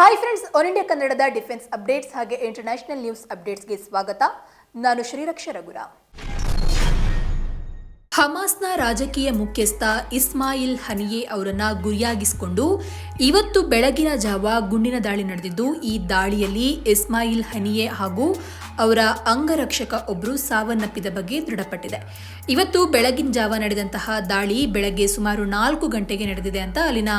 Hi friends all India ಕನ್ನಡದ defence updates ಹಾಗೆ international news ಅಪ್ಡೇಟ್ಸ್ಗೆ ಸ್ವಾಗತ. ನಾನು ಶ್ರೀರಕ್ಷ ರಘುರಾಮ್. ಹಮಾಸ್ನ ರಾಜಕೀಯ ಮುಖ್ಯಸ್ಥ ಇಸ್ಮಾಯಿಲ್ ಹನಿಯೆ ಅವರನ್ನ ಗುರಿಯಾಗಿಸಿಕೊಂಡು ಇವತ್ತು ಬೆಳಗಿನ ಜಾವ ಗುಂಡಿನ ದಾಳಿ ನಡೆದಿದ್ದು, ಈ ದಾಳಿಯಲ್ಲಿ ಇಸ್ಮಾಯಿಲ್ ಹನಿಯೆ ಹಾಗೂ ಅವರ ಅಂಗರಕ್ಷಕ ಒಬ್ಬರು ಸಾವನ್ನಪ್ಪಿದ ಬಗ್ಗೆ ದೃಢಪಟ್ಟಿದೆ. ಇವತ್ತು ಬೆಳಗಿನ ಜಾವ ನಡೆದಂತಹ ದಾಳಿ ಬೆಳಗ್ಗೆ ಸುಮಾರು ನಾಲ್ಕು ಗಂಟೆಗೆ ನಡೆದಿದೆ ಅಂತ ಅಲ್ಲಿನ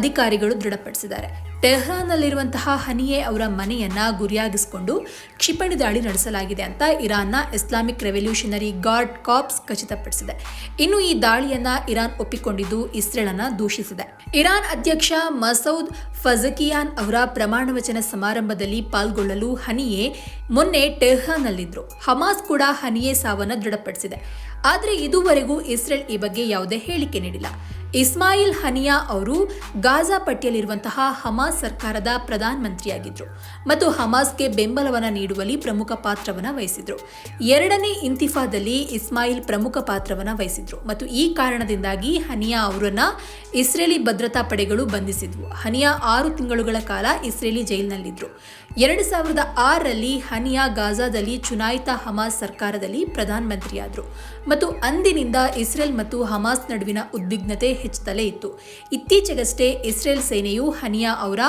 ಅಧಿಕಾರಿಗಳು ದೃಢಪಡಿಸಿದ್ದಾರೆ. ಟೆಹ್ರಾನ್ನಲ್ಲಿರುವಂತಹ ಹನಿಯೆ ಅವರ ಮನೆಯನ್ನ ಗುರಿಯಾಗಿಸಿಕೊಂಡು ಕ್ಷಿಪಣಿ ದಾಳಿ ನಡೆಸಲಾಗಿದೆ ಅಂತ ಇರಾನ್ನ ಇಸ್ಲಾಮಿಕ್ ರೆವಲ್ಯೂಷನರಿ ಗಾರ್ಡ್ ಕಾಪ್ಸ್ ಖಚಿತಪಡಿಸಿದೆ. ಇನ್ನು ಈ ದಾಳಿಯನ್ನ ಇರಾನ್ ಒಪ್ಪಿಕೊಂಡಿದ್ದು ಇಸ್ರೇಲನ್ನು ದೂಷಿಸಿದೆ. ಇರಾನ್ ಅಧ್ಯಕ್ಷ ಮಸೌದ್ ಫಜಕಿಯಾನ್ ಅವರ ಪ್ರಮಾಣ ವಚನ ಸಮಾರಂಭದಲ್ಲಿ ಪಾಲ್ಗೊಳ್ಳಲು ಹನಿಯೇ ಮೊನ್ನೆ ಟೆಹ್ರಾನ್ನಲ್ಲಿದ್ದರು ಹಮಾಸ್ ಕೂಡ ಹನಿಯೆ ಸಾವನ್ನ ದೃಢಪಡಿಸಿದೆ. ಆದರೆ ಇದುವರೆಗೂ ಇಸ್ರೇಲ್ ಈ ಬಗ್ಗೆ ಯಾವುದೇ ಹೇಳಿಕೆ ನೀಡಿಲ್ಲ. ಇಸ್ಮಾಯಿಲ್ ಹನಿಯಾ ಅವರು ಗಾಜಾ ಪಟ್ಟಿಯಲ್ಲಿರುವಂತಹ ಹಮಾಸ್ ಸರ್ಕಾರದ ಪ್ರಧಾನ ಮಂತ್ರಿಯಾಗಿದ್ದರು ಮತ್ತು ಹಮಾಸ್ಗೆ ಬೆಂಬಲವನ್ನು ನೀಡುವಲ್ಲಿ ಪ್ರಮುಖ ಪಾತ್ರವನ್ನು ವಹಿಸಿದ್ರು. ಎರಡನೇ ಇಂತಿಫಾದಲ್ಲಿ ಇಸ್ಮಾಯಿಲ್ ಪ್ರಮುಖ ಪಾತ್ರವನ್ನು ವಹಿಸಿದ್ರು ಮತ್ತು ಈ ಕಾರಣದಿಂದಾಗಿ ಹನಿಯಾ ಅವರನ್ನು ಇಸ್ರೇಲಿ ಭದ್ರತಾ ಪಡೆಗಳು ಬಂಧಿಸಿದ್ವು. ಹನಿಯಾ ಆರು ತಿಂಗಳುಗಳ ಕಾಲ ಇಸ್ರೇಲಿ ಜೈಲಿನಲ್ಲಿದ್ರು. ಎರಡು ಸಾವಿರದ ಆರರಲ್ಲಿ ಹನಿಯಾ ಗಾಜಾದಲ್ಲಿ ಚುನಾಯಿತ ಹಮಾಸ್ ಸರ್ಕಾರದಲ್ಲಿ ಪ್ರಧಾನಮಂತ್ರಿಯಾದರು. ಮತ್ತು ಅಂದಿನಿಂದ ಇಸ್ರೇಲ್ ಮತ್ತು ಹಮಾಸ್ ನಡುವಿನ ಉದ್ವಿಗ್ನತೆ ಹೆಚ್ಚುತ್ತಲೇ ಇತ್ತು. ಇತ್ತೀಚೆಗಷ್ಟೇ ಇಸ್ರೇಲ್ ಸೇನೆಯು ಹನಿಯಾ ಅವರ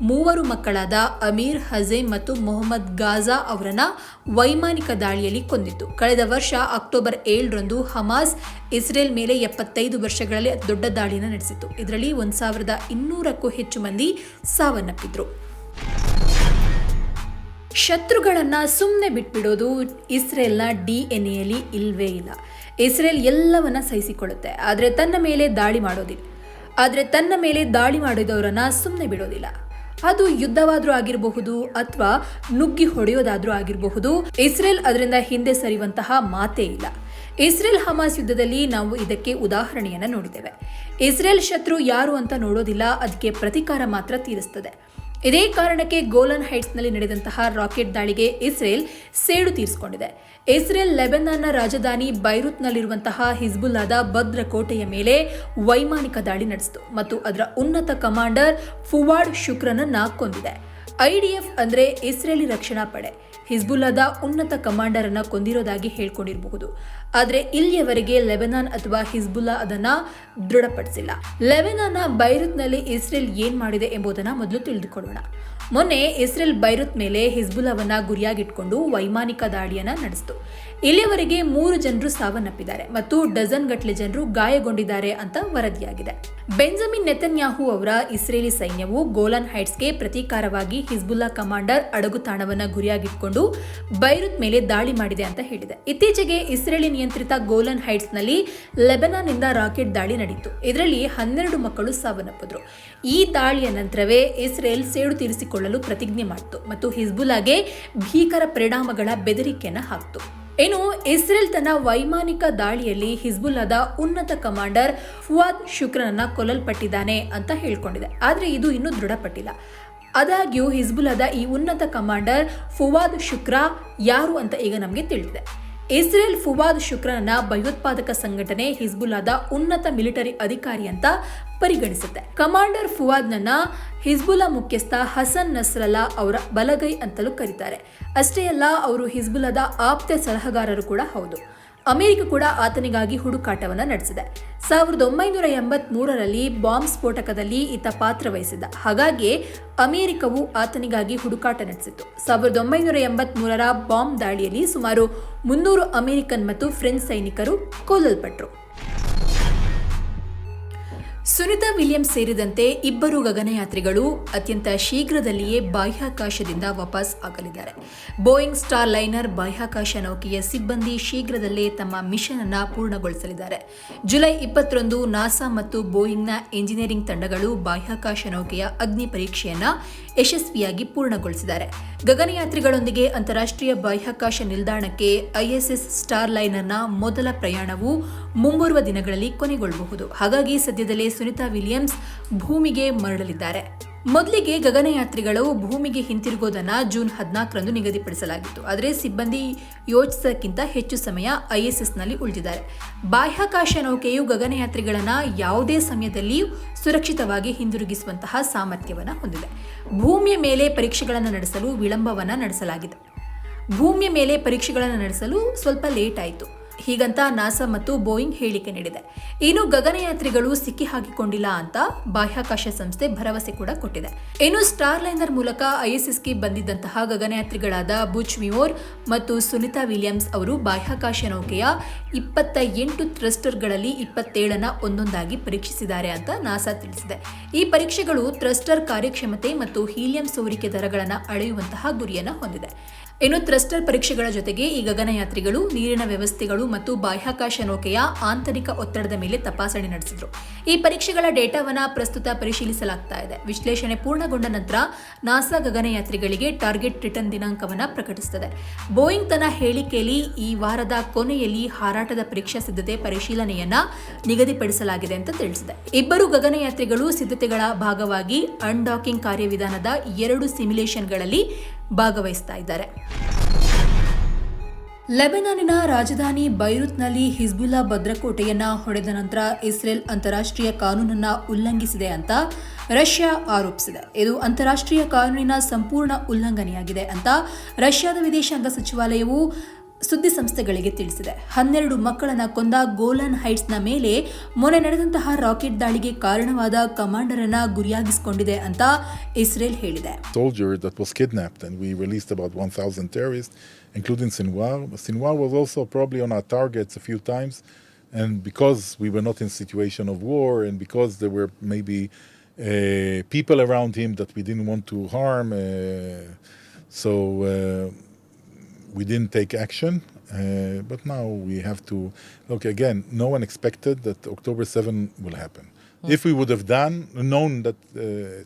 ಮೂವರು ಮಕ್ಕಳಾದ ಅಮೀರ್, ಹಜೇಮ್ ಮತ್ತು ಮೊಹಮ್ಮದ್ ಗಾಜಾ ಅವರನ್ನ ವೈಮಾನಿಕ ದಾಳಿಯಲ್ಲಿ ಕೊಂದಿತ್ತು. ಕಳೆದ ವರ್ಷ ಅಕ್ಟೋಬರ್ ಏಳರಂದು ಹಮಾಸ್ ಇಸ್ರೇಲ್ ಮೇಲೆ ಎಪ್ಪತ್ತೈದು ವರ್ಷಗಳಲ್ಲಿ ದೊಡ್ಡ ದಾಳಿಯನ್ನು ನಡೆಸಿತ್ತು. ಇದರಲ್ಲಿ ಒಂದು ಸಾವಿರದ ಇನ್ನೂರಕ್ಕೂ ಹೆಚ್ಚು ಮಂದಿ ಸಾವನ್ನಪ್ಪಿದ್ರು. ಶತ್ರುಗಳನ್ನ ಸುಮ್ಮನೆ ಬಿಟ್ಬಿಡೋದು ಇಸ್ರೇಲ್ನ ಡಿ ಎನ್ ಎಲ್ಲಿ ಇಲ್ವೇ ಇಲ್ಲ. ಇಸ್ರೇಲ್ ಎಲ್ಲವನ್ನ ಸಹಿಸಿಕೊಳ್ಳುತ್ತೆ. ಆದರೆ ತನ್ನ ಮೇಲೆ ದಾಳಿ ಮಾಡೋದಿಲ್ಲ. ಆದರೆ ತನ್ನ ಮೇಲೆ ದಾಳಿ ಮಾಡಿದವರನ್ನ ಸುಮ್ಮನೆ ಬಿಡೋದಿಲ್ಲ. ಅದು ಯುದ್ಧವಾದರೂ ಆಗಿರಬಹುದು ಅಥವಾ ನುಗ್ಗಿ ಹೊಡೆಯೋದಾದರೂ ಆಗಿರಬಹುದು. ಇಸ್ರೇಲ್ ಅದರಿಂದ ಹಿಂದೆ ಸರಿಯುವಂತಹ ಮಾತೇ ಇಲ್ಲ. ಇಸ್ರೇಲ್ ಹಮಾಸ್ ಯುದ್ಧದಲ್ಲಿ ನಾವು ಇದಕ್ಕೆ ಉದಾಹರಣೆಯನ್ನು ನೋಡಿದ್ದೇವೆ. ಇಸ್ರೇಲ್ ಶತ್ರು ಯಾರು ಅಂತ ನೋಡೋದಿಲ್ಲ ಅದಕ್ಕೆ ಪ್ರತಿಕಾರ ಮಾತ್ರ ತೀರಿಸ್ತದೆ. ಇದೇ ಕಾರಣಕ್ಕೆ ಗೋಲನ್ ಹೈಟ್ಸ್ನಲ್ಲಿ ನಡೆದಂತಹ ರಾಕೆಟ್ ದಾಳಿಗೆ ಇಸ್ರೇಲ್ ಸೇಡು ತೀರಿಸಿಕೊಂಡಿದೆ. ಇಸ್ರೇಲ್ ಲೆಬನಾನ್ನ ರಾಜಧಾನಿ ಬೈರುತ್ನಲ್ಲಿರುವಂತಹ ಹಿಜ್ಬುಲ್ಲಾದ ಭದ್ರ ಕೋಟೆಯ ಮೇಲೆ ವೈಮಾನಿಕ ದಾಳಿ ನಡೆಸಿತು ಮತ್ತು ಅದರ ಉನ್ನತ ಕಮಾಂಡರ್ ಫುವಾಡ್ ಶುಕ್ರನನ್ನ ಕೊಂದಿದೆ. ಐಡಿಎಫ್ ಅಂದ್ರೆ ಇಸ್ರೇಲಿ ರಕ್ಷಣಾ ಪಡೆ. ಹಿಜ್ಬುಲ್ಲಾದ ಉನ್ನತ ಕಮಾಂಡರ್ ಅನ್ನ ಕೊಂದಿರೋದಾಗಿ ಹೇಳ್ಕೊಂಡಿರಬಹುದು. ಆದರೆ ಇಲ್ಲಿಯವರೆಗೆ ಲೆಬನಾನ್ ಅಥವಾ ಹಿಜ್ಬುಲ್ಲಾ ಅದನ್ನ ದೃಢಪಡಿಸಿಲ್ಲ. ಲೆಬನಾನ್ನ ಬೈರುತ್ನಲ್ಲಿ ಇಸ್ರೇಲ್ ಏನ್ ಮಾಡಿದೆ ಎಂಬುದನ್ನ ಮೊದಲು ತಿಳಿದುಕೊಳ್ಳೋಣ. ಮೊನ್ನೆ ಇಸ್ರೇಲ್ ಬೈರುತ್ ಮೇಲೆ ಹಿಜ್ಬುಲ್ಲಾವನ್ನ ಗುರಿಯಾಗಿಟ್ಕೊಂಡು ವೈಮಾನಿಕ ದಾಳಿಯನ್ನ ನಡೆಸಿತು. ಇಲ್ಲಿಯವರೆಗೆ ಮೂರು ಜನರು ಸಾವನ್ನಪ್ಪಿದ್ದಾರೆ ಮತ್ತು ಡಜನ್ ಗಟ್ಟಲೆ ಜನರು ಗಾಯಗೊಂಡಿದ್ದಾರೆ ಅಂತ ವರದಿಯಾಗಿದೆ. ಬೆಂಜಮಿನ್ ನೆತನ್ಯಾಹು ಅವರ ಇಸ್ರೇಲಿ ಸೈನ್ಯವು ಗೋಲನ್ ಹೈಟ್ಸ್ಗೆ ಪ್ರತೀಕಾರವಾಗಿ ಹಿಜ್ಬುಲ್ಲಾ ಕಮಾಂಡರ್ ಅಡಗುತಾಣವನ್ನ ಗುರಿಯಾಗಿಟ್ಕೊಂಡು ಬೈರುತ್ ಮೇಲೆ ದಾಳಿ ಮಾಡಿದೆ ಅಂತ ಹೇಳಿದೆ. ಇತ್ತೀಚೆಗೆ ಇಸ್ರೇಲಿ ನಿಯಂತ್ರಿತ ಗೋಲನ್ ಹೈಟ್ಸ್ನಲ್ಲಿ ಲೆಬನಾನ್ನಿಂದ ರಾಕೆಟ್ ದಾಳಿ ನಡೆಯಿತು ಇದರಲ್ಲಿ ಹನ್ನೆರಡು ಮಕ್ಕಳು ಸಾವನ್ನಪ್ಪಿದ್ರು. ಈ ದಾಳಿಯ ನಂತರವೇ ಇಸ್ರೇಲ್ ಸೇಡು ತೀರಿಸಿಕೊಳ್ಳಲು ಪ್ರತಿಜ್ಞೆ ಮಾಡಿತು ಮತ್ತು ಹಿಜ್ಬುಲಾಗೆ ಭೀಕರ ಪರಿಣಾಮಗಳ ಬೆದರಿಕೆಯನ್ನು ಹಾಕ್ತು. ಇನ್ನು ಇಸ್ರೇಲ್ ತನ್ನ ವೈಮಾನಿಕ ದಾಳಿಯಲ್ಲಿ ಹಿಜ್ಬುಲ್ಲಾದ ಉನ್ನತ ಕಮಾಂಡರ್ ಫುವಾದ್ ಶುಕ್ರನನ್ನ ಕೊಲ್ಲಲ್ಪಟ್ಟಿದ್ದಾನೆ ಅಂತ ಹೇಳ್ಕೊಂಡಿದೆ. ಆದರೆ ಇದು ಇನ್ನೂ ದೃಢಪಟ್ಟಿಲ್ಲ. ಆದಾಗ್ಯೂ ಹಿಜ್ಬುಲ್ಲಾದ ಈ ಉನ್ನತ ಕಮಾಂಡರ್ ಫುವಾದ್ ಶುಕ್ರ ಯಾರು ಅಂತ ಈಗ ನಮಗೆ ತಿಳಿದಿದೆ. ಇಸ್ರೇಲ್ ಫುವಾದ್ ಶುಕ್ರನ ಭಯೋತ್ಪಾದಕ ಸಂಘಟನೆ ಹಿಜ್ಬುಲ್ಲಾದ ಉನ್ನತ ಮಿಲಿಟರಿ ಅಧಿಕಾರಿ ಅಂತ ಪರಿಗಣಿಸುತ್ತೆ. ಕಮಾಂಡರ್ ಫುವಾದ್ನನ್ನ ಹಿಜ್ಬುಲ್ಲಾ ಮುಖ್ಯಸ್ಥ ಹಸನ್ ನಸ್ರಲ್ಲಾ ಅವರ ಬಲಗೈ ಅಂತಲೂ ಕರೀತಾರೆ. ಅಷ್ಟೇ ಅಲ್ಲ, ಅವರು ಹಿಜ್ಬುಲ್ಲಾದ ಆಪ್ತ ಸಲಹೆಗಾರರು ಕೂಡ ಹೌದು. ಅಮೆರಿಕ ಕೂಡ ಆತನಿಗಾಗಿ ಹುಡುಕಾಟವನ್ನು ನಡೆಸಿದೆ. ಸಾವಿರದ ಒಂಬೈನೂರ ಎಂಬತ್ ಮೂರರಲ್ಲಿ ಬಾಂಬ್ ಸ್ಫೋಟಕದಲ್ಲಿ ಈತ ಪಾತ್ರ ವಹಿಸಿದ್ದ. ಹಾಗಾಗಿ ಅಮೆರಿಕವು ಆತನಿಗಾಗಿ ಹುಡುಕಾಟ ನಡೆಸಿತು ಸಾವಿರದ ಒಂಬೈನೂರ ಎಂಬತ್ ಮೂರರ ಬಾಂಬ್ ದಾಳಿಯಲ್ಲಿ ಸುಮಾರು ಮುನ್ನೂರು ಅಮೆರಿಕನ್ ಮತ್ತು ಫ್ರೆಂಚ್ ಸೈನಿಕರು ಕೊಲ್ಲಲ್ಪಟ್ರು. ಸುನಿತಾ ವಿಲಿಯಮ್ಸ್ ಸೇರಿದಂತೆ ಇಬ್ಬರು ಗಗನಯಾತ್ರಿಗಳು ಅತ್ಯಂತ ಶೀಘ್ರದಲ್ಲಿಯೇ ಬಾಹ್ಯಾಕಾಶದಿಂದ ವಾಪಸ್ ಆಗಲಿದ್ದಾರೆ. ಬೋಯಿಂಗ್ ಸ್ಟಾರ್ ಲೈನರ್ ಬಾಹ್ಯಾಕಾಶ ನೌಕೆಯ ಸಿಬ್ಬಂದಿ ಶೀಘ್ರದಲ್ಲೇ ತಮ್ಮ ಮಿಷನ್ ಅನ್ನು ಪೂರ್ಣಗೊಳಿಸಲಿದ್ದಾರೆ. ಜುಲೈ ಇಪ್ಪತ್ತರಂದು ನಾಸಾ ಮತ್ತು ಬೋಯಿಂಗ್ನ ಇಂಜಿನಿಯರಿಂಗ್ ತಂಡಗಳು ಬಾಹ್ಯಾಕಾಶ ನೌಕೆಯ ಅಗ್ನಿ ಪರೀಕ್ಷೆಯನ್ನ ಯಶಸ್ವಿಯಾಗಿ ಪೂರ್ಣಗೊಳಿಸಿದ್ದಾರೆ. ಗಗನಯಾತ್ರಿಗಳೊಂದಿಗೆ ಅಂತಾರಾಷ್ಟ್ರೀಯ ಬಾಹ್ಯಾಕಾಶ ನಿಲ್ದಾಣಕ್ಕೆ ಐಎಸ್ಎಸ್ ಸ್ಟಾರ್ ಲೈನರ್ನ ಮೊದಲ ಪ್ರಯಾಣವು ಮುಂಬರುವ ದಿನಗಳಲ್ಲಿ ಕೊನೆಗೊಳ್ಳಬಹುದು. ಹಾಗಾಗಿ ಸದ್ಯದಲ್ಲೇ ಸುನಿತಾ ವಿಲಿಯಮ್ಸ್ ಭೂಮಿಗೆ ಮರಳಲಿದ್ದಾರೆ. ಮೊದಲಿಗೆ ಗಗನಯಾತ್ರಿಗಳು ಭೂಮಿಗೆ ಹಿಂತಿರುಗೋದನ್ನು ಜೂನ್ ಹದಿನಾಲ್ಕರಂದು ನಿಗದಿಪಡಿಸಲಾಗಿತ್ತು. ಆದರೆ ಸಿಬ್ಬಂದಿ ಯೋಚಿಸಕ್ಕಿಂತ ಹೆಚ್ಚು ಸಮಯ ಐಎಸ್ಎಸ್ನಲ್ಲಿ ಉಳಿದಿದ್ದಾರೆ. ಬಾಹ್ಯಾಕಾಶ ನೌಕೆಯು ಗಗನಯಾತ್ರಿಗಳನ್ನು ಯಾವುದೇ ಸಮಯದಲ್ಲಿಯೂ ಸುರಕ್ಷಿತವಾಗಿ ಹಿಂದಿರುಗಿಸುವಂತಹ ಸಾಮರ್ಥ್ಯವನ್ನು ಹೊಂದಿದೆ. ಭೂಮಿಯ ಮೇಲೆ ಪರೀಕ್ಷೆಗಳನ್ನು ನಡೆಸಲು ವಿಳಂಬವನ್ನು ನಡೆಸಲಾಗಿದೆ. ಭೂಮಿಯ ಮೇಲೆ ಪರೀಕ್ಷೆಗಳನ್ನು ನಡೆಸಲು ಸ್ವಲ್ಪ ಲೇಟ್ ಆಯಿತು. ಹೀಗಂತ ನಾಸಾ ಮತ್ತು ಬೋಯಿಂಗ್ ಹೇಳಿಕೆ ನೀಡಿದೆ. ಇನ್ನು ಗಗನಯಾತ್ರಿಗಳು ಸಿಕ್ಕಿ ಹಾಕಿಕೊಂಡಿಲ್ಲ ಅಂತ ಬಾಹ್ಯಾಕಾಶ ಸಂಸ್ಥೆ ಭರವಸೆ ಕೂಡ ಕೊಟ್ಟಿದೆ. ಇನ್ನು ಸ್ಟಾರ್ ಲೈನರ್ ಮೂಲಕ ಐಎಸ್ಎಸ್ಗೆ ಬಂದಿದ್ದಂತಹ ಗಗನಯಾತ್ರಿಗಳಾದ ಬುಚ್ ವಿಮೋರ್ ಮತ್ತು ಸುನಿತಾ ವಿಲಿಯಮ್ಸ್ ಅವರು ಬಾಹ್ಯಾಕಾಶ ನೌಕೆಯ ಇಪ್ಪತ್ತ ಎಂಟು ಥ್ರಸ್ಟರ್ಗಳಲ್ಲಿ ಇಪ್ಪತ್ತೇಳನ ಒಂದೊಂದಾಗಿ ಪರೀಕ್ಷಿಸಿದ್ದಾರೆ ಅಂತ ನಾಸಾ ತಿಳಿಸಿದೆ. ಈ ಪರೀಕ್ಷೆಗಳು ಥ್ರಸ್ಟರ್ ಕಾರ್ಯಕ್ಷಮತೆ ಮತ್ತು ಹೀಲಿಯಂ ಸೋರಿಕೆ ದರಗಳನ್ನು ಅಳೆಯುವಂತಹ ಗುರಿಯನ್ನು ಹೊಂದಿದೆ. ಇನ್ನು ಥ್ರಸ್ಟರ್ ಪರೀಕ್ಷೆಗಳ ಜೊತೆಗೆ ಈ ಗಗನಯಾತ್ರಿಗಳು ನೀರಿನ ವ್ಯವಸ್ಥೆಗಳು ಮತ್ತು ಬಾಹ್ಯಾಕಾಶ ನೌಕೆಯ ಆಂತರಿಕ ಒತ್ತಡದ ಮೇಲೆ ತಪಾಸಣೆ ನಡೆಸಿದ್ರು. ಈ ಪರೀಕ್ಷೆಗಳ ಡೇಟಾವನ್ನು ಪ್ರಸ್ತುತ ಪರಿಶೀಲಿಸಲಾಗ್ತಾ ಇದೆ. ವಿಶ್ಲೇಷಣೆ ಪೂರ್ಣಗೊಂಡ ನಂತರ ನಾಸಾ ಗಗನಯಾತ್ರಿಗಳಿಗೆ ಟಾರ್ಗೆಟ್ ರಿಟರ್ನ್ ದಿನಾಂಕವನ್ನ ಪ್ರಕಟಿಸುತ್ತದೆ ಬೋಯಿಂಗ್ ತನ್ನ ಹೇಳಿಕೆಯಲ್ಲಿ ಈ ವಾರದ ಕೊನೆಯಲ್ಲಿ ಹಾರಾಟದ ಪರೀಕ್ಷಾ ಸಿದ್ಧತೆ ಪರಿಶೀಲನೆಯನ್ನ ನಿಗದಿಪಡಿಸಲಾಗಿದೆ ಅಂತ ತಿಳಿಸಿದೆ. ಇಬ್ಬರು ಗಗನಯಾತ್ರಿಗಳು ಸಿದ್ಧತೆಗಳ ಭಾಗವಾಗಿ ಅನ್ಡಾಕಿಂಗ್ ಕಾರ್ಯವಿಧಾನದ ಎರಡು ಸಿಮ್ಯುಲೇಷನ್ಗಳಲ್ಲಿ ಭಾಗವಹಿಸ್ತಾ ಇದ್ದಾರೆ. ಲೆಬನಾನಿನ ರಾಜಧಾನಿ ಬೈರುತ್ನಲ್ಲಿ ಹಿಜ್ಬುಲ್ಲಾ ಭದ್ರಕೋಟೆಯನ್ನ ಹೊಡೆದ ನಂತರ ಇಸ್ರೇಲ್ ಅಂತಾರಾಷ್ಟ್ರೀಯ ಕಾನೂನನ್ನ ಉಲ್ಲಂಘಿಸಿದೆ ಅಂತ ರಷ್ಯಾ ಆರೋಪಿಸಿದೆ. ಇದು ಅಂತಾರಾಷ್ಟ್ರೀಯ ಕಾನೂನಿನ ಸಂಪೂರ್ಣ ಉಲ್ಲಂಘನೆಯಾಗಿದೆ ಅಂತ ರಷ್ಯಾದ ವಿದೇಶಾಂಗ ಸಚಿವಾಲಯವು ಸುದ್ದಿ ಸಂಸ್ಥೆಗಳಿಗೆ ತಿಳಿಸಿದೆ. ಹನ್ನೆರಡು ಮಕ್ಕಳನ್ನ ಕೊಂದ ಗೋಲನ್ ಹೈಟ್ಸ್ನ ಮೇಲೆ ಮೊನ್ನೆ ನಡೆದಂತಹ ರಾಕೆಟ್ ದಾಳಿಗೆ ಕಾರಣವಾದ ಕಮಾಂಡರ್ ಅನ್ನ ಗುರಿಯಾಗಿಸಿಕೊಂಡಿದೆ ಅಂತ ಇಸ್ರೇಲ್ ಹೇಳಿದೆ. Soldier that was kidnapped, and we released about 1,000 terrorists, including Sinwar. Sinwar was also probably on our targets a few times, and because we were not in situation of war, and because there were maybe uh, people around him that we didn't want to harm, uh, so uh, we didn't take action. Uh, but now we have to look again. No one expected that October 7 will happen. If we would have done known that. Uh,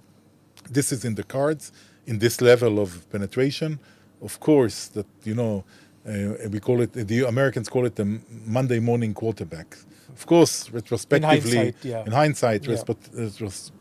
this is in the cards in this level of penetration. Of course, that you know, uh, we call it the Americans call it the Monday morning quarterback. Of course, retrospectively, in hindsight, yeah. in hindsight, Yeah. respect-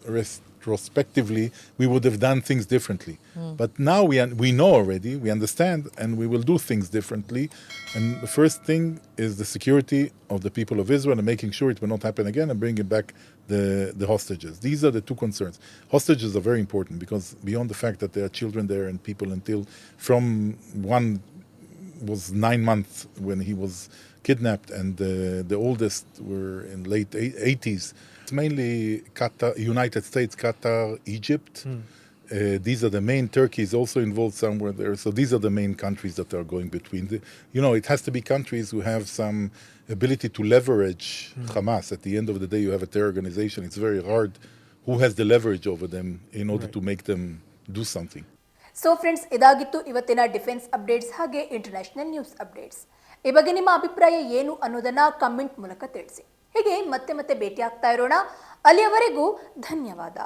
retrospectively, we would have done things differently. But now we un- we know already, we understand, and we will do things differently. And the first thing is the security of the people of Israel and making sure it will not happen again and bringing back the, the hostages. These are the two concerns. Hostages are very important because beyond the fact that there are children there and people until from one was nine months when he was kidnapped, and uh, the oldest were in late 80s. It's mainly Qatar, United States, Qatar, Egypt. Uh, these are the main. Turkey is also involved somewhere there. So these are the main countries that are going between. The, you know, it has to be countries who have some ability to leverage Hamas. At the end of the day, you have a terror organization. It's very hard. Who has the leverage over them in order to make them do something? So friends ಇದಾಗಿತ್ತು ಇವತ್ತಿನ defence updates ಹಾಗೆ international news updates ಈ ಬಗ್ಗೆ ನಿಮ್ಮ ಅಭಿಪ್ರಾಯ ಏನು ಅನ್ನೋದನ್ನ comment ಮೂಲಕ ತಿಳಿಸಿ ಹೀಗೆ ಮತ್ತೆ ಮತ್ತೆ ಭೇಟಿ ಆಗ್ತಾ ಇರೋಣ ಅಲ್ಲಿಯವರೆಗೂ ಧನ್ಯವಾದ